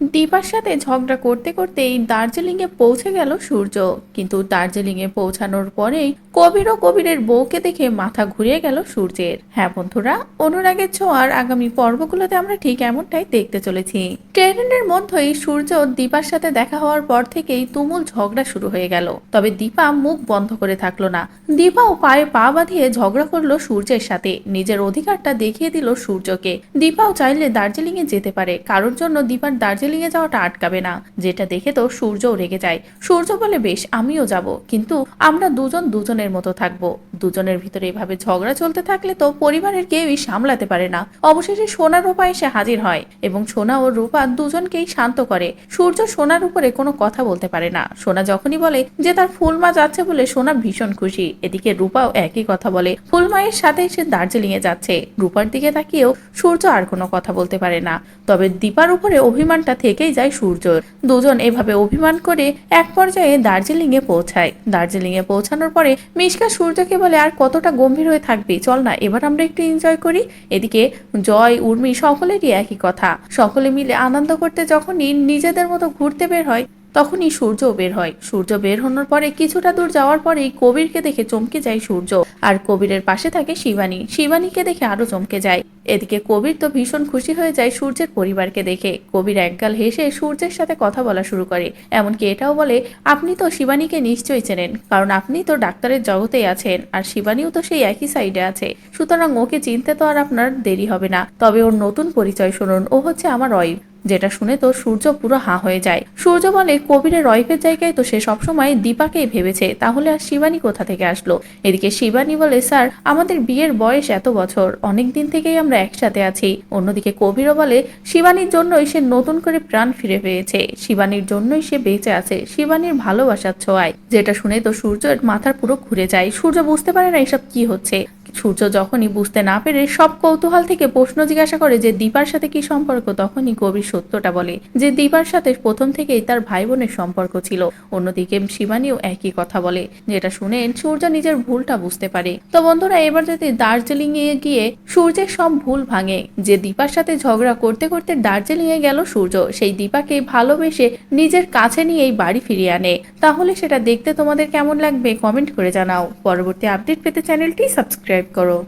দীপার সাথে ঝগড়া করতে করতেই দার্জিলিংয়ে পৌঁছে গেল সূর্য। কিন্তু দার্জিলিংয়ে পৌঁছানোর পরেই কবির ও কবিরের বউকে দেখে মাথা ঘুরিয়ে গেল সূর্যের। হ্যাঁ বন্ধুরা, অনুরাগের ছোঁয়ার আগামী পর্বগুলোতে আমরা ঠিক এমনটাই দেখতে চলেছি। ট্রেনের মধ্যেই সূর্য দীপার সাথে দেখা হওয়ার পর থেকেই তুমুল ঝগড়া শুরু হয়ে গেল। তবে দীপা মুখ বন্ধ করে থাকল না। দীপাও পায়ে পা বাঁধিয়ে ঝগড়া করল সূর্যের সাথে। নিজের অধিকারটা দেখিয়ে দিল সূর্যকে। দীপাও চাইলে দার্জিলিং এ যেতে পারে। কারোর জন্য দীপার দার্জিলিং এ যাওয়াটা আটকাবে না। যেটা দেখে তো সূর্যও রেগে যায়। সূর্য বলে, বেশ, আমিও যাব। কিন্তু আমরা দুজন দুজনের মতো থাকব। দুজনের ভিতরে এভাবে ঝগড়া চলতে থাকলে তো পরিবারের কেউই সামলাতে পারে না। অবশেষে সোনা রূপা এসে হাজির হয় এবং সোনা ও রূপা দুজনকেই শান্ত করে। সূর্য সোনার উপরে কোনো কথা বলতে পারে না। সোনা যখনই বলে যে তার ফুলমা যাচ্ছে বলে সোনা ভীষণ খুশি। এদিকে রূপাও একই কথা বলে। ফুলমায়ের সাথে সে দার্জিলিং এ যাচ্ছে। রূপার দিকে তাকিয়েও সূর্য আর কোনো কথা বলতে পারে না। তবে দীপার উপরে অভিমানটা থেকেই যায় সূর্যর দুজন এভাবে অভিমান করে এক পর্যায়ে দার্জিলিং এ পৌঁছায়। দার্জিলিং এ পৌঁছানোর পরে মিশকা সূর্যকে বলে, আর কতটা গম্ভীর হয়ে থাকবি? চল না, এবার আমরা একটু এনজয় করি। এদিকে জয়, উর্মি সকলেরই একই কথা। সকলে মিলে আনন্দ করতে যখনই নিজেদের মতো ঘুরতে বের হয়, তখনই সূর্য বের হয়। সূর্য বের হওয়ার পরে কিছুটা দূর যাওয়ার পরেই কবিরকে দেখে চমকে যায় সূর্য। আর কবিরের পাশে থাকে শিবানী। শিবানীকে দেখে আরও চমকে যায়। এদিকে কবির তো ভীষণ খুশি হয়ে যায় সূর্যের পরিবারকে দেখে। কবির একগাল হেসে সূর্যের সাথে কথা বলা শুরু করে। এমনকি এটাও বলে, আপনি তো শিবানীকে নিশ্চয়ই চেনেন, কারণ আপনি তো ডাক্তারের জগতেই আছেন, আর শিবানীও তো সেই একই সাইডে আছে। সুতরাং ওকে চিনতে তো আর আপনার দেরি হবে না। তবে ওর নতুন পরিচয় শুনুন, ও হচ্ছে আমার ওয়াইফ। যেটা শুনে তো সূর্য পুরো হাঁ হয়ে যায়। সূর্য বলে কবিরের রয়ফের জায়গায়? তো সে সবসময় দীপাকেই ভেবেছে। তাহলে আর শিবানী কোথা থেকে আসলো? এদিকে শিবানী বলে, স্যার, আমাদের বিয়ের বয়স এত বছর, অনেক দিন থেকেই আমরা একসাথে আছি। অন্যদিকে কবিরও বলে, শিবানীর জন্যই সে নতুন করে প্রাণ ফিরে পেয়েছে। শিবানীর জন্যই সে বেঁচে আছে, শিবানীর ভালোবাসার ছোঁয়ায়। যেটা শুনে তো সূর্যের মাথার পুরো ঘুরে যায়। সূর্য বুঝতে পারে না এসব কি হচ্ছে। সূর্য যখনই বুঝতে না পেরে সব কৌতূহল থেকে প্রশ্ন জিজ্ঞাসা করে যে দীপার সাথে কি সম্পর্ক, তখনই কবির সত্যটা বলে যে দীপার সাথে প্রথম থেকেই তার ভাই বোনের সম্পর্ক ছিল। অন্যদিকে শিবানীও একই কথা বলে, যেটা শুনে সূর্য নিজের ভুলটা বুঝতে পারে। তো বন্ধুরা, এবার যদি দার্জিলিং এ গিয়ে সূর্যের সব ভুল ভাঙে, যে দীপার সাথে ঝগড়া করতে করতে দার্জিলিং এ গেল সূর্য, সেই দীপাকে ভালোবেসে নিজের কাছে নিয়ে এই বাড়ি ফিরিয়ে আনে। তাহলে সেটা দেখতে তোমাদের কেমন লাগবে কমেন্ট করে জানাও। পরবর্তী আপডেট পেতে চ্যানেলটি সাবস্ক্রাইব করো।